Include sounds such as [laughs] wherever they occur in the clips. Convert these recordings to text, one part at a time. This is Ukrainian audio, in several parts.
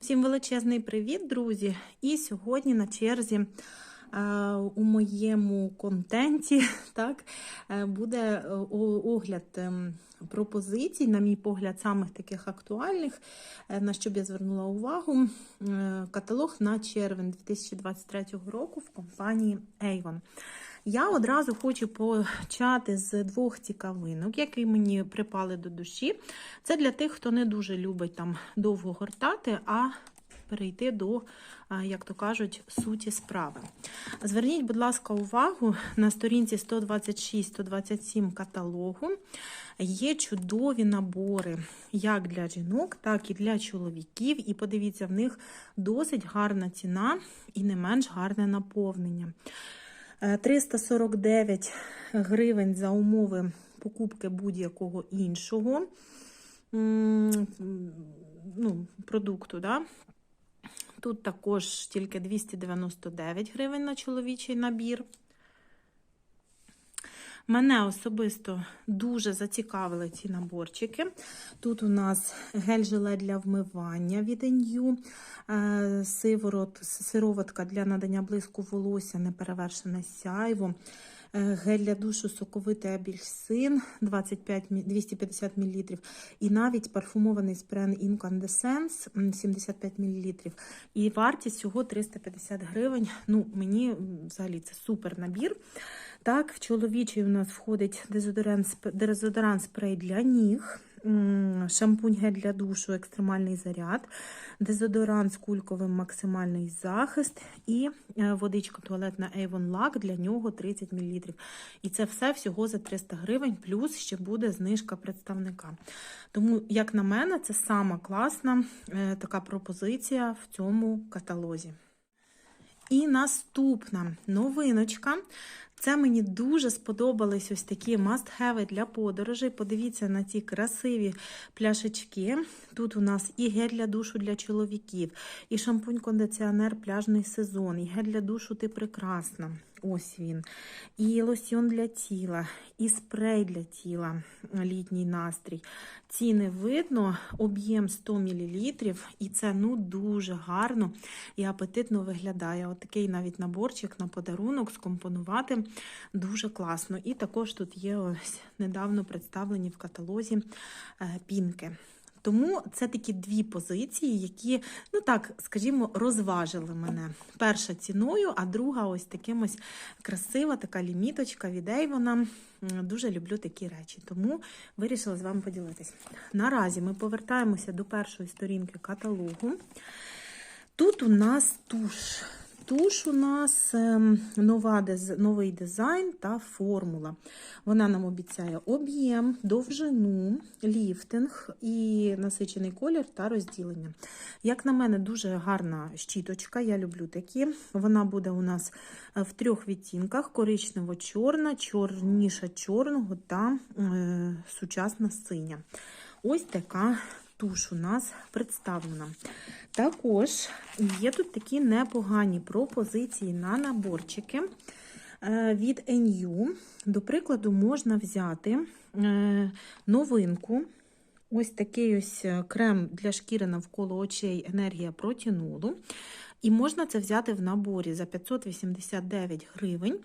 Всім величезний привіт, друзі! І сьогодні на черзі е, у моєму контенті [laughs] так, е, буде е, огляд ем, пропозицій, на мій погляд, самих таких актуальних, на що б я звернула увагу. Каталог на червень 2023 року в компанії Avon. Я одразу хочу почати з двох цікавинок, які мені припали до душі. Це для тих, хто не дуже любить там довго гортати, а перейти до, як то кажуть, суті справи. Зверніть, будь ласка, увагу на сторінці 126-127 каталогу. Є чудові набори як для жінок, так і для чоловіків. І подивіться, в них досить гарна ціна і не менш гарне наповнення. Е, 349 гривень за умови покупки будь-якого іншого ну, продукту. Да? Тут також тільки 299 гривень на чоловічий набір. Мене особисто дуже зацікавили ці наборчики. Тут у нас гель-желе для вмивання від NU, е, сироватка для надання блиску волосся, неперевершене сяйво, е, гель для душу соковитий апельсин 25, мі- 250 мл, і навіть парфумований спрен м, 75 мл. І вартість всього 350 гривень. Ну, мені взагалі це супер набір. Так, в чоловічий у нас входить дезодорант, дезодорант спрей для ніг, шампунь гель для душу, екстремальний заряд, дезодорант з кульковим максимальний захист і е, водичка туалетна Avon Lac, для нього 30 мл. І це все всього за 300 гривень, плюс ще буде знижка представника. Тому, як на мене, це сама класна е, така пропозиція в цьому каталозі. І наступна новиночка. Це мені дуже сподобались ось такі must-have для подорожей. Подивіться на ці красиві пляшечки. Тут у нас і гель для душу для чоловіків, і шампунь-кондиціонер пляжний сезон, і гель для душу ти прекрасна. Ось він. І лосьон для тіла, і спрей для тіла, літній настрій. Ціни видно, об'єм 100 мл, і це ну дуже гарно і апетитно виглядає. От такий навіть наборчик на подарунок скомпонувати дуже класно. І також тут є ось недавно представлені в каталозі е, пінки. Тому це такі дві позиції, які, ну так, скажімо, розважили мене. Перша ціною, а друга ось таким ось красива така ліміточка від. М, Дуже люблю такі речі, тому вирішила з вами поділитись. Наразі ми повертаємося до першої сторінки каталогу. Тут у нас туш. Туш у нас ем, нова, новий дизайн та формула. Вона нам обіцяє об'єм, довжину, ліфтинг і насичений колір та розділення. Як на мене, дуже гарна щіточка, я люблю такі. Вона буде у нас е, в трьох відтінках: коричнево-чорна, чорніша чорного та е, сучасна синя. Ось така туш у нас представлена. Також є тут такі непогані пропозиції на наборчики е, від NU. До прикладу, можна взяти е, новинку. Ось такий ось е, крем для шкіри навколо очей енергія протінолу. І можна це взяти в наборі за 589 гривень.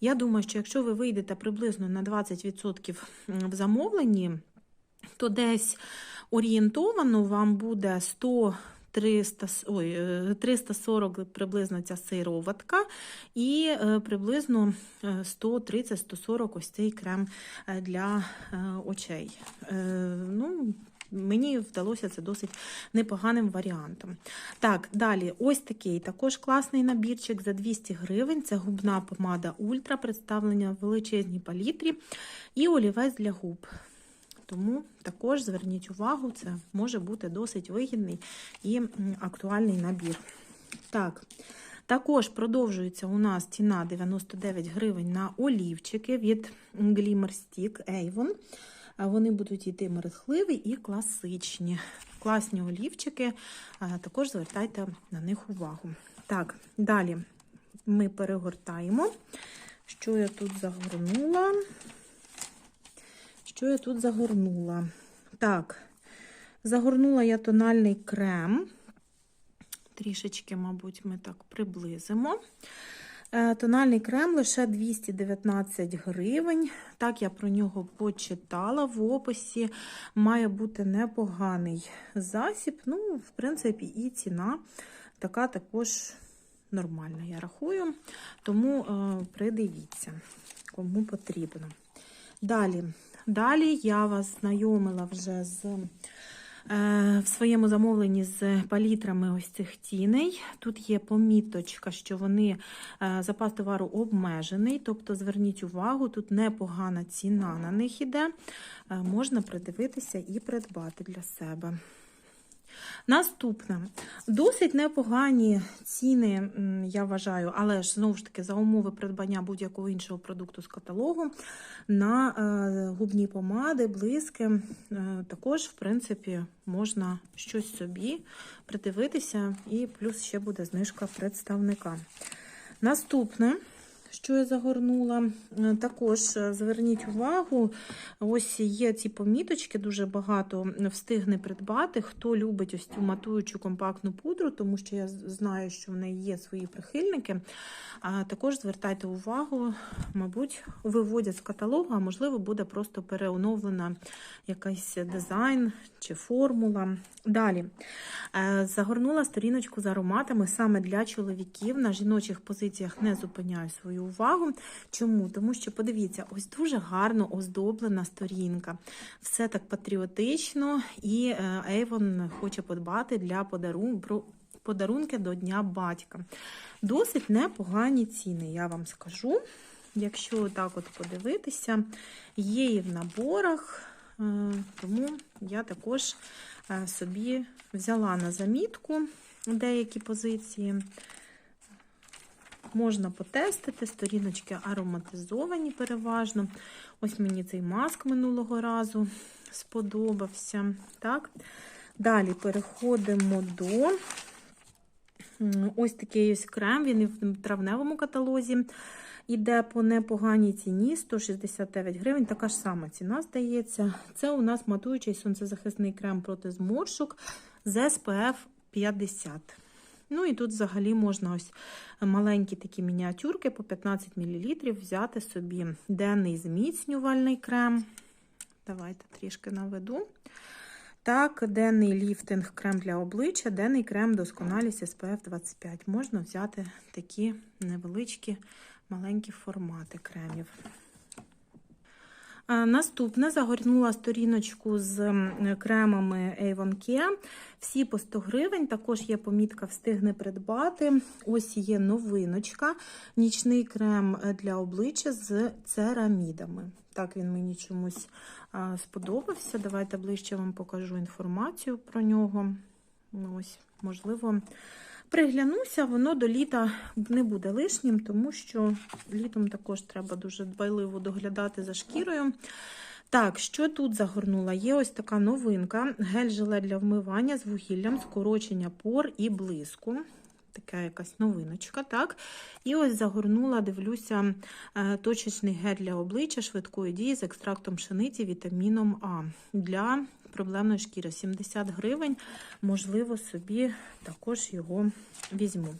Я думаю, що якщо ви вийдете приблизно на 20% в замовленні, то десь орієнтовано вам буде 100 300, ой, е, 340 приблизно ця сироватка і е, приблизно е, 130-140 ось цей крем е, для е, очей. Е, Ну, Мені вдалося це досить непоганим варіантом. Так, далі, ось такий також класний набірчик за 200 гривень. Це губна помада Ультра, представлення в величезній палітрі і олівець для губ. Тому також зверніть увагу, це може бути досить вигідний і актуальний набір. Так, також продовжується у нас ціна 99 гривень на олівчики від Glimmer Stick Avon. Вони будуть йти мерехливі і класичні. Класні олівчики, також звертайте на них увагу. Так, далі ми перегортаємо. Що я тут загорнула? Що я тут загорнула? Так, загорнула я тональний крем Трішечки, мабуть, ми так приблизимо. Е, Тональний крем лише 219 гривень. Так, я про нього почитала в описі. Має бути непоганий засіб. Ну, в принципі, і ціна така також нормальна, я рахую. Тому е, придивіться, кому потрібно. Далі, Далі я вас знайомила вже з е, в своєму замовленні з палітрами ось цих тіней. Тут є поміточка, що вони е, запас товару обмежений, тобто зверніть увагу, тут непогана ціна на них іде. Е, можна придивитися і придбати для себе. Наступне. Досить непогані ціни, я вважаю, але ж знову ж таки за умови придбання будь-якого іншого продукту з каталогу на губні помади, блиски. Також, в принципі, можна щось собі придивитися, і плюс ще буде знижка представника. Наступне. Що я загорнула? Е, також е, зверніть увагу, ось є ці поміточки, дуже багато встигне придбати. Хто любить ось цю матуючу компактну пудру, тому що я знаю, що в неї є свої прихильники. Також звертайте увагу, мабуть, виводять з каталогу, а можливо, буде просто переоновлена якийсь дизайн чи формула. Далі е, загорнула сторіночку з ароматами саме для чоловіків. На жіночих позиціях не зупиняю свою увагу. Чому? Тому що, подивіться, ось дуже гарно оздоблена сторінка. Все так патріотично, і Avon хоче подбати для подарунку. Подарунки до Дня батька. Досить непогані ціни, я вам скажу. Якщо так от подивитися, є і в наборах, е, тому я також е, собі взяла на замітку деякі позиції. Можна потестити, сторіночки ароматизовані переважно. Ось мені цей маск минулого разу сподобався. Так. Далі переходимо до ось такий ось крем, він в травневому каталозі. Іде по непоганій ціні 169 гривень. Така ж сама ціна, здається. Це у нас матуючий сонцезахисний крем проти зморшок з SPF 50. Ну і тут взагалі можна ось маленькі такі мініатюрки по 15 мл взяти собі денний зміцнювальний крем. Давайте трішки наведу. Так, денний ліфтинг крем для обличчя, денний крем досконалість SPF 25. Можна взяти такі невеличкі маленькі формати кремів. Наступне загорнула сторіночку з кремами Avon Care. Всі по 100 гривень. Також є помітка встигне придбати. Ось є новиночка. Нічний крем для обличчя з церамідами. Так, він мені чомусь сподобався. Давайте ближче вам покажу інформацію про нього. Ось, можливо, приглянуся, воно до літа не буде лишнім, тому що літом також треба дуже дбайливо доглядати за шкірою. Так, що тут загорнула? Є ось така новинка: гель-желе для вмивання з вугіллям, скорочення пор і блиску. Така якась новиночка, так? І ось загорнула, дивлюся, е, точечний гель для обличчя швидкої дії з екстрактом пшениці, вітаміном А для проблемної шкіри. 70 гривень, можливо, собі також його візьму.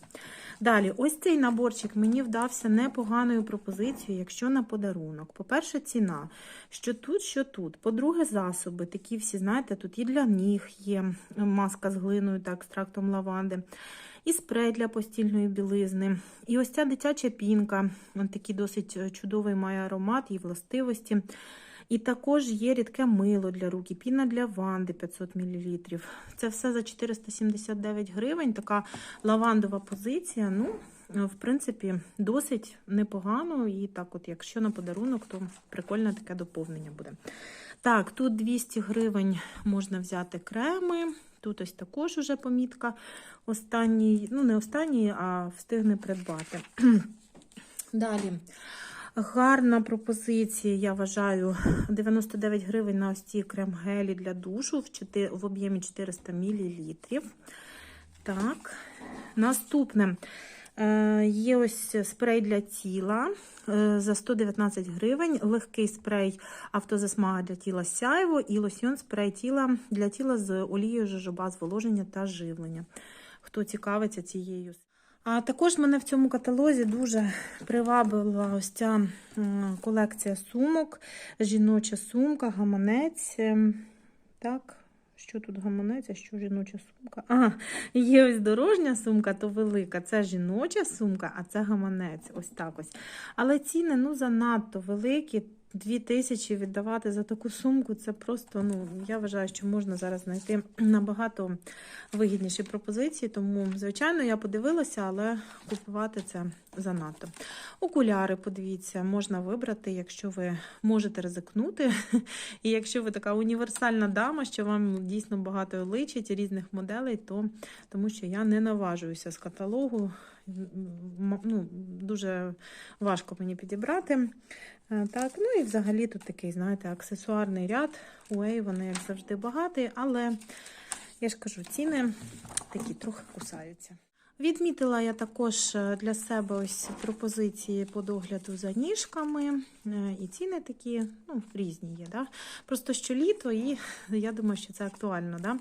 Далі, ось цей наборчик мені вдався непоганою пропозицією, якщо на подарунок. По-перше, ціна, що тут, що тут. По-друге, засоби. Такі всі, знаєте, тут і для ніг є маска з глиною та екстрактом лаванди і спрей для постільної білизни. І ось ця дитяча пінка, такий досить чудовий має аромат і властивості. І також є рідке мило для рук, піна для ванди 500 мл. Це все за 479 гривень. Така лавандова позиція. Ну, в принципі, досить непогано. І так, от, якщо на подарунок, то прикольне таке доповнення буде. Так, тут 200 гривень можна взяти креми. Тут ось також уже помітка. Останній, ну, не останній, а встигне придбати. [clears throat] Далі. Гарна пропозиція, я вважаю, 99 гривень на ось ці крем-гелі для душу в об'ємі 400 мл. Так, наступне е, є ось спрей для тіла е, за 119 гривень, легкий спрей автозасмага для тіла сяйво і лосьйон спрей тіла для тіла з олією жожоба, зволоження та живлення. хто цікавиться цією. А також мене в цьому каталозі дуже привабила ось ця колекція сумок, жіноча сумка, гаманець. ем, Так, що тут гаманець, а що жіноча сумка? А, є ось дорожня сумка, то велика. Це жіноча сумка, а це гаманець. Ось так ось. Але ціни ну занадто великі. Дві тисячі віддавати за таку сумку, це просто, ну, я вважаю, що можна зараз знайти набагато вигідніші пропозиції. Тому, звичайно, я подивилася, але купувати це занадто. Окуляри, подивіться, можна вибрати, якщо ви можете ризикнути. [laughs] І якщо ви така універсальна дама, що вам дійсно багато личить різних моделей, то тому що я не наважуюся з каталогу. Ну, дуже важко мені підібрати. Е, Так, ну і взагалі тут такий, знаєте, аксесуарний ряд. У вони, як завжди, багатий, але я ж кажу, ціни такі трохи кусаються. Відмітила я також е, для себе ось пропозиції по догляду за ніжками. Е, І ціни такі ну, різні є. Да? Просто що літо, і [laughs] я думаю, що це актуально. Да?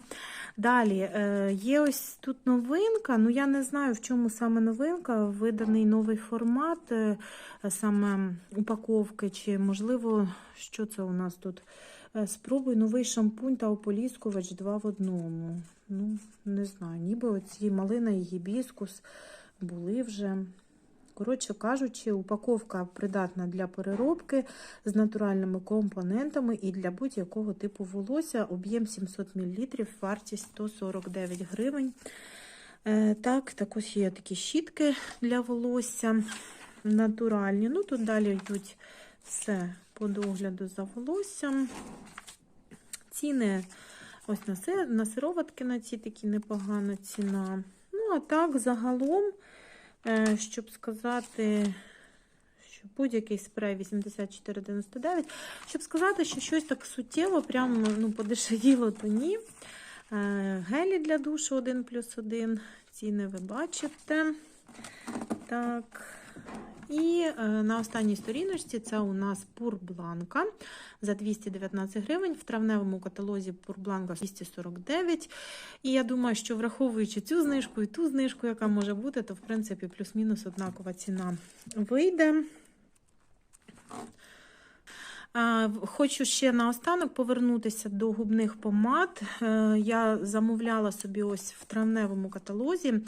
Далі е, є ось тут новинка. Ну я не знаю, в чому саме новинка. Виданий новий формат саме упаковки, чи можливо, що це у нас тут? Е, Спробуй новий шампунь та ополіскувач два в одному. Ну, не знаю, ніби оці малина і гібіскус були вже. Коротше кажучи, упаковка придатна для переробки з натуральними компонентами і для будь-якого типу волосся. Об'єм 700 мл, вартість 149 гривень. Е, Так, також є такі щітки для волосся натуральні. Ну, тут далі йдуть все по догляду за волоссям. Ціни ось на, си- на сироватки на ці такі непогана ціна. Ну, а так, загалом, е, щоб сказати, що будь-який спрей 84,99, щоб сказати, що щось так суттєво, прямо ну, подешевіло, то ні. Е, Гелі для душу 1 плюс 1. Ціни ви бачите. Так. І е, на останній сторіночці це у нас пурбланка за 219 гривень. В травневому каталозі пурбланка 249. І я думаю, що враховуючи цю знижку і ту знижку, яка може бути, то в принципі плюс-мінус однакова ціна вийде. Хочу ще наостанок повернутися до губних помад. Е, Я замовляла собі ось в травневому каталозі е,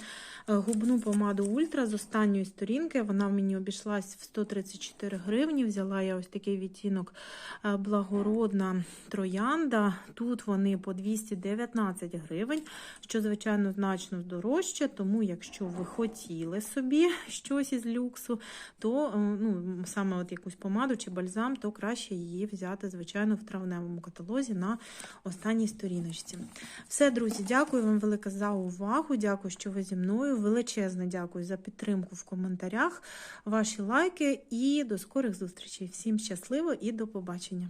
губну помаду Ультра з останньої сторінки. Вона мені обійшлась в 134 гривні. Взяла я ось такий відтінок е, благородна троянда. Тут вони по 219 гривень, що, звичайно, значно дорожче. Тому, якщо ви хотіли собі щось із люксу, то ну, саме от якусь помаду чи бальзам, то краще її взяти, звичайно, в травневому каталозі на останній сторіночці. Все, друзі, дякую вам велике за увагу. Дякую, що ви зі мною. Величезне дякую за підтримку в коментарях, ваші лайки і до скорих зустрічей. Всім щасливо і до побачення!